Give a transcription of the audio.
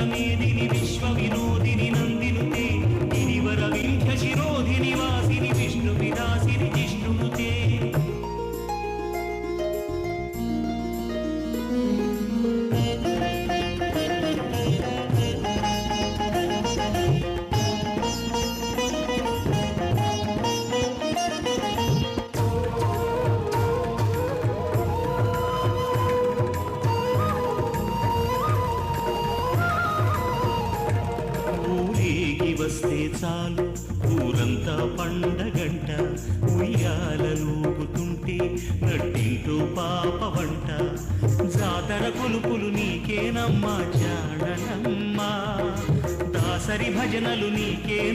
Namini. చాలు ఊరంతా పండగంట. ఉయ్యాలూగుతుంటే నట్టింటూ పాప వంట. జాతర కొలుపులు నీకేనమ్మా జాడనమ్మా దాసరి భజనలు నీకే